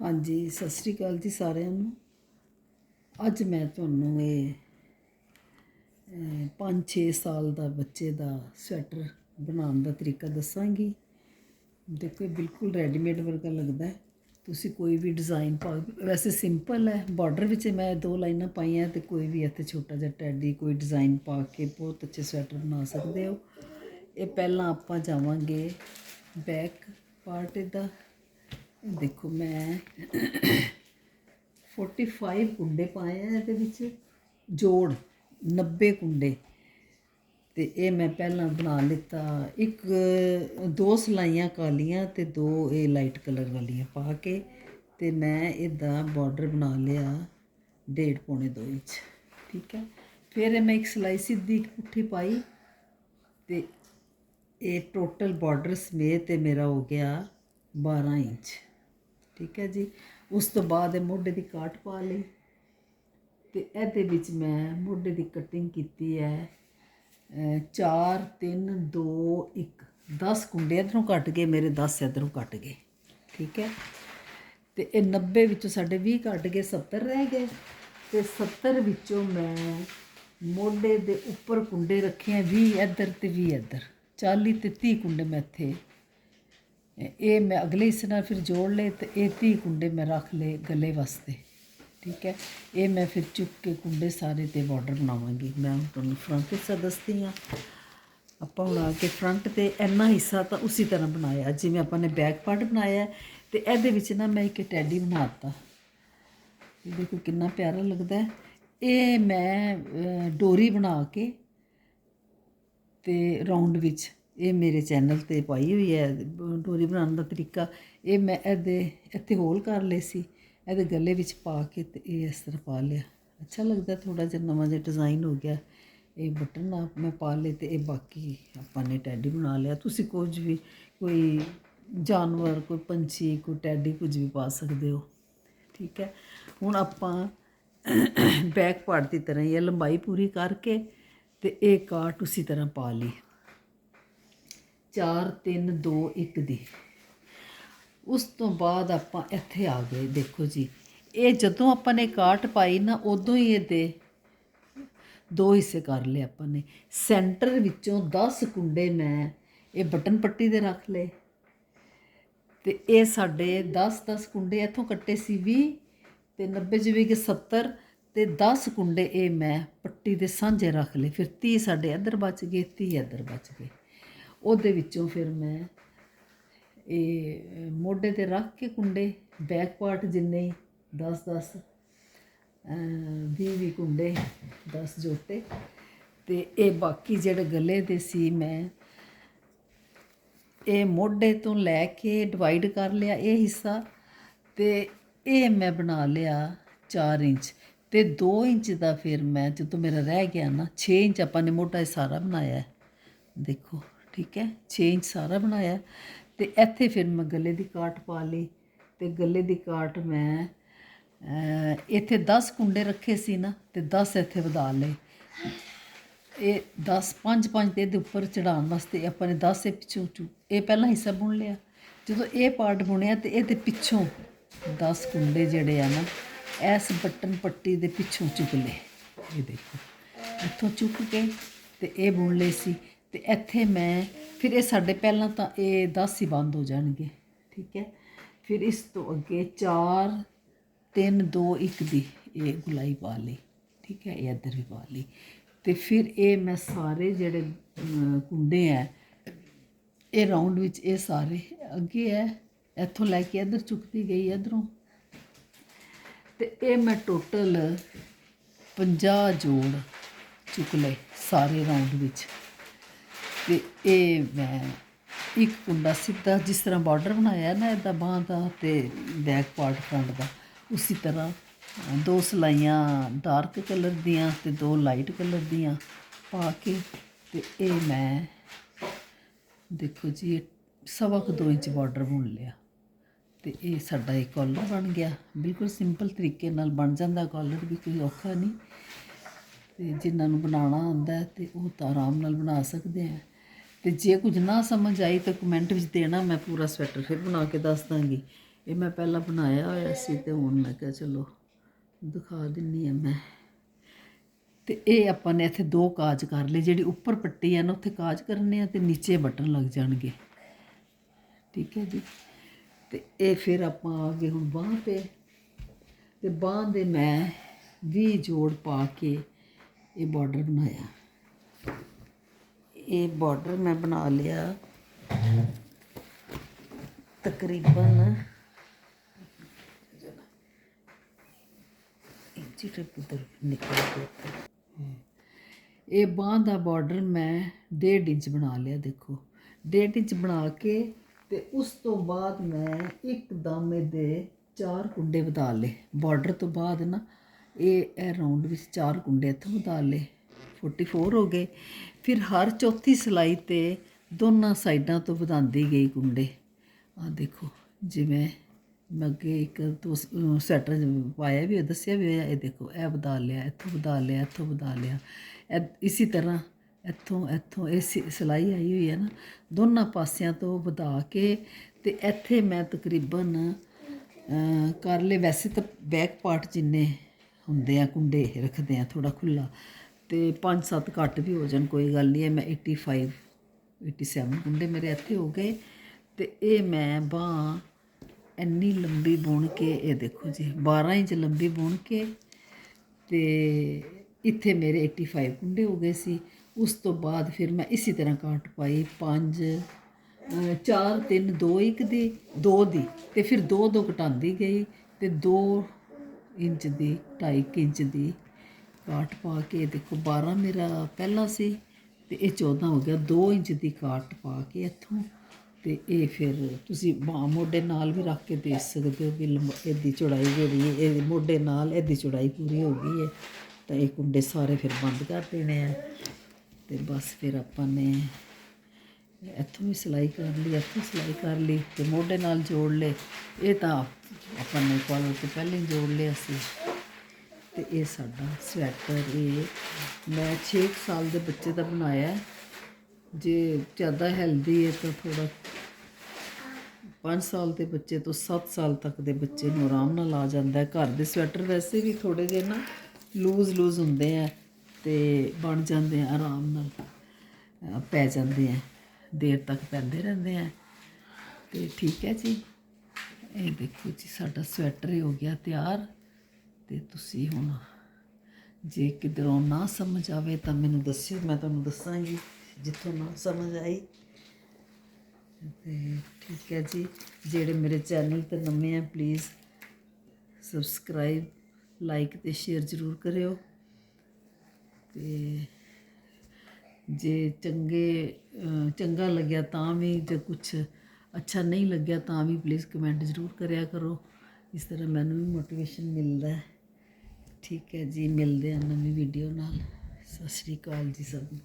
ਹਾਂਜੀ, ਸਤਿ ਸ੍ਰੀ ਅਕਾਲ ਜੀ ਸਾਰਿਆਂ ਨੂੰ। ਅੱਜ ਮੈਂ ਤੁਹਾਨੂੰ ਇਹ 5-6 ਸਾਲ ਦਾ ਬੱਚੇ ਦਾ ਸਵੈਟਰ ਬਣਾਉਣ ਦਾ ਤਰੀਕਾ ਦੱਸਾਂਗੀ। ਦੇਖੋ, ਇਹ ਬਿਲਕੁਲ ਰੈਡੀਮੇਡ ਵਰਗਾ ਲੱਗਦਾ ਹੈ। ਤੁਸੀਂ ਕੋਈ ਵੀ ਡਿਜ਼ਾਈਨ ਪਾ, ਵੈਸੇ ਸਿੰਪਲ ਹੈ, ਬਾਰਡਰ ਵਿੱਚ ਮੈਂ ਦੋ ਲਾਈਨਾਂ ਪਾਈਆਂ ਤੇ ਕੋਈ ਵੀ ਇੱਥੇ ਛੋਟਾ ਜਿਹਾ ਟੈਡੀ, ਕੋਈ ਡਿਜ਼ਾਈਨ ਪਾ ਕੇ ਬਹੁਤ ਅੱਛੇ ਸਵੈਟਰ ਬਣਾ ਸਕਦੇ ਹੋ। ਇਹ ਪਹਿਲਾਂ ਆਪਾਂ ਜਾਵਾਂਗੇ ਬੈਕ ਪਾਰਟ ਇਹਦਾ। ਦੇਖੋ ਮੈਂ 45 ਕੁੰਡੇ ਪਾਏ ਆ ਇਹਦੇ ਵਿੱਚ, ਜੋੜ 90 ਕੁੰਡੇ। ਤੇ ਇਹ ਮੈਂ ਪਹਿਲਾਂ ਬਣਾ ਲਿੱਤਾ। ਇੱਕ, ਦੋ ਸਲਾਈਆਂ ਕਾਲੀਆਂ ਤੇ ਦੋ ਇਹ ਲਾਈਟ ਕਲਰ ਵਾਲੀਆਂ ਪਾ ਕੇ ਤੇ ਮੈਂ ਇਹਦਾ ਬਾਰਡਰ ਬਣਾ ਲਿਆ ਡੇਢ ਪੌਣੇ 2 ਇੰਚ। ਠੀਕ ਹੈ? ਫਿਰ ਇਹ ਮੈਂ ਇੱਕ ਸਲਾਈ ਸਿੱਧੀ ਪੁੱਠੀ ਪਾਈ ਤੇ ਇਹ ਟੋਟਲ ਬਾਰਡਰ ਸਮੇਤ ਤੇ ਮੇਰਾ ਹੋ ਗਿਆ 12 ਇੰਚ। ਠੀਕ ਹੈ ਜੀ। ਉਸ ਤੋਂ ਬਾਅਦ ਇਹ ਮੋਢੇ ਦੀ ਕਾਟ ਪਾ ਲਈ। ਤੇ ਇਹਦੇ ਵਿੱਚ ਮੈਂ ਮੋਢੇ ਦੀ ਕਟਿੰਗ ਕੀਤੀ ਹੈ। 4 3 2 1 10 ਕੁੰਡੇ ਇਧਰੋਂ ਕੱਟ ਗਏ, ਮੇਰੇ 10 ਇਧਰੋਂ ਕੱਟ ਗਏ। ਠੀਕ ਹੈ। ਤੇ ਇਹ 90 ਵਿੱਚੋਂ ਸਾਡੇ 20 ਕੱਟ ਗਏ 70 ਰਹਿ ਗਏ। ਤੇ 70 ਵਿੱਚੋਂ ਮੈਂ ਮੋਢੇ ਦੇ ਉੱਪਰ ਕੁੰਡੇ ਰੱਖੇ ਆ 20 ਇੱਧਰ ਤੇ 20 ਇੱਧਰ। 40 ਤੇ 30 ਕੁੰਡੇ ਮੈਂ ਇੱਥੇ ਇਹ ਮੈਂ ਅਗਲੇ ਹਿੱਸੇ ਨਾਲ ਫਿਰ ਜੋੜ ਲਏ ਤੇ ਇਹ 30 ਕੁੰਡੇ ਮੈਂ ਰੱਖ ਲਏ ਗਲੇ ਵਾਸਤੇ ਠੀਕ ਹੈ? ਇਹ ਮੈਂ ਫਿਰ ਚੁੱਕ ਕੇ ਕੁੰਡੇ ਸਾਰੇ ਤੇ ਬਾਰਡਰ ਬਣਾਵਾਂਗੀ। ਮੈਂ ਹੁਣ ਤੁਹਾਨੂੰ ਫਰੰਟ ਹਿੱਸਾ ਦੱਸਦੀ ਆ ਆਪਾਂ ਹੁਣ ਆ ਕੇ ਫਰੰਟ ਤੇ ਇੰਨਾ ਹਿੱਸਾ ਤਾਂ ਉਸੇ ਤਰ੍ਹਾਂ ਬਣਾਇਆ ਜਿਵੇਂ ਆਪਾਂ ਨੇ ਬੈਕ ਪਾਰਟ ਬਣਾਇਆ ਹੈ, ਤੇ ਇਹਦੇ ਵਿੱਚ ਨਾ ਮੈਂ ਇੱਕ ਟੈਡੀ ਬਣਾਤਾ ਇਹ ਦੇਖੋ ਕਿੰਨਾ ਪਿਆਰਾ ਲੱਗਦਾ ਇਹ ਮੈਂ ਡੋਰੀ ਬਣਾ ਕੇ ਤੇ ਰਾਉਂਡ ਵਿੱਚ ਇਹ ਮੇਰੇ ਚੈਨਲ ਤੇ ਪਾਈ ਹੋਈ ਹੈ, ਡੋਰੀ ਬਣਾਉਣ ਦਾ ਤਰੀਕਾ। ਇਹ ਮੈਂ ਇਹਦੇ, ਇੱਥੇ ਹੋਲ ਕਰ ਲਏ ਸੀ। ਇਹਦੇ ਗਲੇ ਵਿੱਚ ਪਾ ਕੇ ਤੇ ਇਹ ਇਸ ਤਰ੍ਹਾਂ ਪਾ ਲਿਆ। ਅੱਛਾ ਲੱਗਦਾ ਥੋੜਾ ਜਿਹਾ ਨਵਾਂ ਜਿਹਾ ਡਿਜ਼ਾਈਨ ਹੋ ਗਿਆ। ਇਹ ਬਟਨ ਆ ਮੈਂ ਪਾ ਲਏ ਤੇ ਇਹ ਬਾਕੀ ਆਪਾਂ ਨੇ ਟੈਡੀ ਬਣਾ ਲਿਆ। ਤੁਸੀਂ ਕੁਝ ਵੀ ਕੋਈ ਜਾਨਵਰ, ਕੋਈ ਪੰਛੀ, ਕੋਈ ਟੈਡੀ ਕੁਝ ਵੀ ਪਾ ਸਕਦੇ ਹੋ। ਠੀਕ ਹੈ? ਹੁਣ ਆਪਾਂ ਬੈਕ ਪਾਰਟ ਦੀ ਤਰ੍ਹਾਂ ਹੀ ਇਹ ਲੰਬਾਈ ਪੂਰੀ ਕਰਕੇ ਤੇ ਇਹ ਕਾਟ ਉਸੇ ਤਰ੍ਹਾਂ ਪਾ ਲਈ 4 3 2 1 ਦੀ। ਉਸ ਤੋਂ ਬਾਅਦ ਆਪਾਂ ਇੱਥੇ ਆ ਗਏ। ਦੇਖੋ ਜੀ, ਇਹ ਜਦੋਂ ਆਪਾਂ ਨੇ ਕਾਟ ਪਾਈ ਨਾ, ਉਦੋਂ ਹੀ ਇਹਦੇ ਦੋ ਹਿੱਸੇ ਕਰ ਲਏ ਆਪਾਂ ਨੇ। ਸੈਂਟਰ ਵਿੱਚੋਂ 10 ਕੁੰਡੇ ਮੈਂ ਇਹ ਬਟਨ ਪੱਟੀ ਦੇ ਰੱਖ ਲਏ। ਤੇ ਇਹ ਸਾਡੇ 10 10 ਕੁੰਡੇ ਇੱਥੋਂ ਕੱਟੇ ਸੀ 20 ਤੇ 90 ਜਿਵੇਂ ਕਿ 70 ਤੇ 10 ਕੁੰਡੇ ਇਹ ਮੈਂ ਪੱਟੀ ਦੇ ਸਾਂਝੇ ਰੱਖ ਲਏ। ਫਿਰ 30 ਸਾਡੇ ਇੱਧਰ ਬਚ ਗਏ 30 ਇੱਧਰ ਬਚ ਗਏ। ਉਹਦੇ ਵਿੱਚੋਂ ਫਿਰ ਮੈਂ ਇਹ ਮੋਢੇ ਤੇ ਰੱਖ ਕੇ ਕੁੰਡੇ ਬੈਕ ਪਾਰਟ ਜਿੰਨੇ ਹੀ 10 10 ਵੀਹ ਵੀਹ ਕੁੰਡੇ 10 ਜੋਟੇ। ਤੇ ਇਹ ਬਾਕੀ ਜਿਹੜੇ ਗਲੇ ਦੇ ਸੀ ਮੈਂ ਇਹ ਮੋਢੇ ਤੋਂ ਲੈ ਕੇ ਡਿਵਾਈਡ ਕਰ ਲਿਆ ਇਹ ਹਿੱਸਾ ਤੇ ਇਹ ਮੈਂ ਬਣਾ ਲਿਆ 4 ਇੰਚ। ਤੇ 2 ਇੰਚ ਦਾ ਫਿਰ ਮੈਂ ਜਦੋਂ ਮੇਰਾ ਰਹਿ ਗਿਆ ਨਾ 6 ਇੰਚ ਆਪਾਂ ਨੇ ਮੋਢਾ ਇਹ ਸਾਰਾ ਬਣਾਇਆ। ਦੇਖੋ। ਠੀਕ ਹੈ 6 ਇੰਚ ਸਾਰਾ ਬਣਾਇਆ ਤੇ ਇੱਥੇ ਫਿਰ ਮੈਂ ਗੱਲੇ ਦੀ ਕਾਟ ਪਾ ਲਈ ਤੇ ਗੱਲੇ ਦੀ ਕਾਟ ਮੈਂ ਇੱਥੇ 10 ਕੁੰਡੇ ਰੱਖੇ ਸੀ ਨਾ ਤੇ 10 ਇੱਥੇ ਵਧਾ ਲਏ। ਇਹ 10 5 5 ਤੇ ਇਹਦੇ ਉੱਪਰ ਚੜਾਉਣ ਵਾਸਤੇ ਆਪਾਂ ਨੇ 10 ਇਹ ਪਿੱਛੋਂ ਚੁ, ਇਹ ਪਹਿਲਾ ਹਿੱਸਾ ਬੁਣ ਲਿਆ। ਜਦੋਂ ਇਹ ਪਾਰਟ ਬੁਣਿਆ ਤੇ ਇਹਦੇ ਪਿੱਛੋਂ 10 ਕੁੰਡੇ ਜਿਹੜੇ ਆ ਨਾ, ਇਸ ਬਟਨ ਪੱਟੀ ਦੇ ਪਿੱਛੋਂ ਚੁੱਕ ਲਏ। ਇਹ ਦੇਖੋ, ਇੱਥੋਂ ਚੁੱਕ ਕੇ ਤੇ ਇਹ ਬੁਣ ਲਏ ਸੀ। ਤੇ ਇੱਥੇ ਮੈਂ, ਫਿਰ ਇਹ ਸਾਡੇ ਪਹਿਲਾਂ ਤਾਂ ਇਹ 10 ਹੀ ਬੰਦ ਹੋ ਜਾਣਗੇ, ਠੀਕ ਹੈ? ਫਿਰ ਇਸ ਤੋਂ ਅੱਗੇ 4 3 2 1 ਦੀ ਇਹ ਗੁਲਾਈ ਪਾ ਲਈ, ਠੀਕ ਹੈ? ਇਹ ਇੱਧਰ ਵੀ ਪਾ ਲਈ। ਤੇ ਫਿਰ ਇਹ ਮੈਂ ਸਾਰੇ ਜਿਹੜੇ ਕੁੰਡੇ ਆ ਇਹ ਰਾਉਂਡ ਵਿੱਚ ਇਹ ਸਾਰੇ ਅੱਗੇ ਹੈ ਇੱਥੋਂ ਲੈ ਕੇ ਇੱਧਰ ਚੁੱਕਦੀ ਗਈ ਇੱਧਰੋਂ। ਤੇ ਇਹ ਮੈਂ ਟੋਟਲ 50 ਜੋੜ ਚੁੱਕ ਲਏ ਸਾਰੇ ਰਾਉਂਡ ਵਿੱਚ। ਤੇ ਇਹ ਮੈਂ ਇੱਕ ਕੁੰਡਾ ਸਿੱਧਾ ਜਿਸ ਤਰ੍ਹਾਂ ਬਾਰਡਰ ਬਣਾਇਆ ਨਾ ਇਹਦਾ ਬਾਂਹ ਦਾ ਤੇ ਬੈਕ ਪਾਰਟ ਫਰੰਟ ਦਾ, ਉਸੇ ਤਰ੍ਹਾਂ ਦੋ ਸਲਾਈਆਂ ਡਾਰਕ ਕਲਰ ਦੀਆਂ ਤੇ ਦੋ ਲਾਈਟ ਕਲਰ ਦੀਆਂ ਪਾ ਕੇ ਤੇ ਇਹ ਮੈਂ ਦੇਖੋ ਜੀ, ਇਹ ਸਵਾ ਕੁ ਦੋ ਇੰਚ ਬਾਰਡਰ ਬੁਣ ਲਿਆ ਤੇ ਇਹ ਸਾਡਾ ਇੱਕ ਕਾਲਰ ਬਣ ਗਿਆ। ਬਿਲਕੁਲ ਸਿੰਪਲ ਤਰੀਕੇ ਨਾਲ ਬਣ ਜਾਂਦਾ ਕਾਲਰ ਵੀ ਕੋਈ ਔਖਾ ਨਹੀਂ ਤੇ ਜਿਨ੍ਹਾਂ ਨੂੰ ਬਣਾਉਣਾ ਆਉਂਦਾ ਹੈ ਤੇ ਉਹ ਤਾਂ ਆਰਾਮ ਨਾਲ ਬਣਾ ਸਕਦੇ ਆ। ਤੇ ਜੇ ਕੁਝ ਨਾ ਸਮਝ ਆਈ ਤਾਂ ਕਮੈਂਟ ਵਿੱਚ ਦੇਣਾ, ਮੈਂ ਪੂਰਾ ਸਵੈਟਰ ਫਿਰ ਬਣਾ ਕੇ ਦੱਸ ਦਾਂਗੀ। ਇਹ ਮੈਂ ਪਹਿਲਾਂ ਬਣਾਇਆ ਹੋਇਆ ਸੀ ਤੇ ਹੁਣ ਮੈਂ ਕਿਹਾ ਚਲੋ ਦਿਖਾ ਦਿੰਨੀ ਆ ਮੈਂ। ਤੇ ਇਹ ਆਪਾਂ ਨੇ ਇੱਥੇ ਦੋ ਕਾਜ ਕਰ ਲਏ, ਜਿਹੜੀ ਉੱਪਰ ਪੱਟੀ ਹੈ ਨਾ, ਉੱਥੇ ਕਾਜ ਕਰਨੇ ਆ ਤੇ ਨੀਚੇ ਬਟਨ ਲੱਗ ਜਾਣਗੇ। ਠੀਕ ਹੈ ਜੀ? ਤੇ ਇਹ ਫਿਰ ਆਪਾਂ ਆ ਗਏ ਹੁਣ ਬਾਂਹ ਤੇ ਤੇ ਬਾਂਹ ਦੇ ਮੈਂ 20 ਜੋੜ ਪਾ ਕੇ ਇਹ ਬਾਰਡਰ ਬਣਾਇਆ। ਇਹ ਬਾਰਡਰ ਮੈਂ ਬਣਾ ਲਿਆ। ਤਕਰੀਬਨ ਇੰਚੀ ਟਿਪ ਨਿਕਲ ਗਿਆ ਇਹ ਬਾਂਹ ਦਾ ਬਾਰਡਰ ਮੈਂ 1.5 ਇੰਚ ਬਣਾ ਲਿਆ, ਦੇਖੋ। 1.5 ਇੰਚ ਬਣਾ ਕੇ ਤੇ ਉਸ ਤੋਂ ਬਾਅਦ ਮੈਂ ਇੱਕ ਦਾਮੇ ਦੇ ਚਾਰ ਕੁੰਡੇ ਵਧਾ ਲਏ। ਬਾਰਡਰ ਤੋਂ ਬਾਅਦ ਨਾ, ਇਹ ਇਹ ਰਾਉਂਡ ਵਿੱਚ ਚਾਰ ਕੁੰਡੇ ਇੱਥੋਂ ਵਧਾ ਲਏ। 44 ਹੋ ਗਏ ਫਿਰ ਹਰ ਚੌਥੀ ਸਲਾਈ ਤੇ ਦੋਨਾਂ ਸਾਈਡਾਂ ਤੋਂ ਵਧਾਉਂਦੀ ਗਈ ਕੁੰਡੇ ਆ ਦੇਖੋ ਜਿਵੇਂ ਮੈਂ ਅੱਗੇ ਇੱਕ ਦੋ ਸੈਟਰ ਪਾਇਆ ਵੀ ਹੋਇਆ, ਦੱਸਿਆ ਵੀ ਹੋਇਆ ਇਹ ਦੇਖੋ ਇਹ ਵਧਾ ਲਿਆ ਇੱਥੋਂ ਵਧਾ ਲਿਆ ਇੱਥੋਂ ਵਧਾ ਲਿਆ ਇਹ ਇਸੇ ਤਰ੍ਹਾਂ ਇੱਥੋਂ ਇੱਥੋਂ ਇਹ ਸਿ- ਸਿਲਾਈ ਆਈ ਹੋਈ ਹੈ ਨਾ ਦੋਨਾਂ ਪਾਸਿਆਂ ਤੋਂ ਵਧਾ ਕੇ ਤੇ ਇੱਥੇ ਮੈਂ ਤਕਰੀਬਨ ਅਹ, ਕਰ ਲਏ ਵੈਸੇ ਤਾਂ ਬੈਕ ਪਾਰਟ ਜਿੰਨੇ ਹੁੰਦੇ ਆ ਕੁੰਡੇ ਰੱਖਦੇ ਆ ਥੋੜਾ ਖੁੱਲਾ ਅਤੇ 5-7 ਘੱਟ ਵੀ ਹੋ ਜਾਣ, ਕੋਈ ਗੱਲ ਨਹੀਂ ਹੈ ਮੈਂ 85 87 ਕੁੰਡੇ ਮੇਰੇ ਇੱਥੇ ਹੋ ਗਏ। ਤੇ ਇਹ ਮੈਂ ਬਾਂਹ ਇੰਨੀ ਲੰਬੀ ਬੁਣ ਕੇ, ਇਹ ਦੇਖੋ ਜੀ 12 ਇੰਚ ਲੰਬੀ ਬੁਣ ਕੇ ਤੇ ਇੱਥੇ ਮੇਰੇ 85 ਕੁੰਡੇ ਹੋ ਗਏ ਸੀ। ਉਸ ਤੋਂ ਬਾਅਦ ਫਿਰ ਮੈਂ ਇਸੇ ਤਰ੍ਹਾਂ ਕਾਟ ਪਾਈ 5 4 3 2 1 ਦੀ 2 ਦੀ ਤੇ ਫਿਰ 2 2 ਘਟਾਉਂਦੀ ਗਈ ਤੇ 2 ਇੰਚ ਦੀ 2.5 ਇੰਚ ਦੀ ਕਾਟ ਪਾ ਕੇ, ਦੇਖੋ 12 ਮੇਰਾ ਪਹਿਲਾ ਸੀ ਤੇ ਇਹ 14 ਹੋ ਗਿਆ 2 ਇੰਚ ਦੀ ਕਾਟ ਪਾ ਕੇ ਇੱਥੋਂ। ਤੇ ਇਹ ਫਿਰ ਤੁਸੀਂ ਬਾਂਹ ਮੋਢੇ ਨਾਲ ਵੀ ਰੱਖ ਕੇ ਦੇਖ ਸਕਦੇ ਹੋ ਵੀ ਲੰਬ- ਇਹਦੀ ਚੌੜਾਈ ਜਿਹੜੀ ਹੈ, ਇਹ ਮੋਢੇ ਨਾਲ ਇਹਦੀ ਚੌੜਾਈ ਪੂਰੀ ਹੋ ਗਈ ਹੈ। ਤਾਂ ਇਹ ਕੁੰਡੇ ਸਾਰੇ ਫਿਰ ਬੰਦ ਕਰ ਦੇਣੇ ਆ। ਤੇ ਬਸ ਫਿਰ ਆਪਾਂ ਨੇ ਇੱਥੋਂ ਵੀ ਸਿਲਾਈ ਕਰ ਲਈ, ਇੱਥੋਂ ਸਿਲਾਈ ਕਰ ਲਈ ਤੇ ਮੋਢੇ ਨਾਲ ਜੋੜ ਲਏ। ਇਹ ਤਾਂ ਆਪਾਂ ਨੇ ਕਾਲਰ ਤੋਂ ਪਹਿਲਾਂ ਹੀ ਜੋੜ ਲਿਆ ਸੀ। ਤੇ ਇਹ ਸਾਡਾ ਸਵੈਟਰ, ਇਹ ਮੈਂ 6 ਸਾਲ ਦੇ ਬੱਚੇ ਦਾ ਬਣਾਇਆ ਜੇ ਜ਼ਿਆਦਾ ਹੈਲਦੀ ਹੈ ਤਾਂ ਥੋੜਾ 5 ਸਾਲ ਦੇ ਬੱਚੇ ਤੋਂ 7 ਸਾਲ ਤੱਕ ਦੇ ਬੱਚੇ ਨੂੰ ਆਰਾਮ ਨਾਲ ਆ ਜਾਂਦਾ ਹੈ। ਘਰ ਦੇ ਸਵੈਟਰ ਵੈਸੇ ਵੀ ਥੋੜੇ ਜਿਹੇ ਨਾ ਲੂਜ਼ ਲੂਜ਼ ਹੁੰਦੇ ਆ ਤੇ ਬਣ ਜਾਂਦੇ ਆ ਆਰਾਮ ਨਾਲ ਪੈ ਜਾਂਦੇ ਆ, ਦੇਰ ਤੱਕ ਪੈਂਦੇ ਰਹਿੰਦੇ ਆ। ਤੇ ਠੀਕ ਹੈ ਜੀ। ਇਹ ਦੇਖੋ ਜੀ, ਸਾਡਾ ਸਵੈਟਰ ਹੋ ਗਿਆ ਤਿਆਰ। ਤੇ ਤੁਸੀਂ ਹੁਣ ਜੇ ਕਿਧਰੋਂ ਨਾ ਸਮਝ ਆਵੇ ਤਾਂ ਮੈਨੂੰ ਦੱਸਿਓ, ਮੈਂ ਤੁਹਾਨੂੰ ਦੱਸਾਂਗੀ ਜਿੱਥੋਂ ਨਾ ਸਮਝ ਆਈ। ਤੇ ਠੀਕ ਹੈ ਜੀ, ਜਿਹੜੇ ਮੇਰੇ ਚੈਨਲ ਤੇ ਨਵੇਂ ਆ ਪਲੀਜ਼ ਸਬਸਕ੍ਰਾਈਬ ਲਾਈਕ ਤੇ ਸ਼ੇਅਰ ਜ਼ਰੂਰ ਕਰਿਓ। ਤੇ ਜੇ ਚੰਗੇ ਚੰਗਾ ਲੱਗਿਆ ਤਾਂ ਵੀ, ਜੇ ਕੁਝ ਅੱਛਾ ਨਹੀਂ ਲੱਗਿਆ ਤਾਂ ਵੀ ਪਲੀਜ਼ ਕਮੈਂਟ ਜ਼ਰੂਰ ਕਰਿਆ ਕਰੋ। ਇਸ ਤਰ੍ਹਾਂ ਮੈਨੂੰ ਵੀ ਮੋਟੀਵੇਸ਼ਨ ਮਿਲਦਾ ਹੈ। ਠੀਕ ਹੈ ਜੀ ਮਿਲਦੇ ਹਾਂ ਨਵੀਂ ਵੀਡੀਓ ਨਾਲ। ਸਤਿ ਸ਼੍ਰੀ ਅਕਾਲ ਜੀ ਸਭ ਨੂੰ।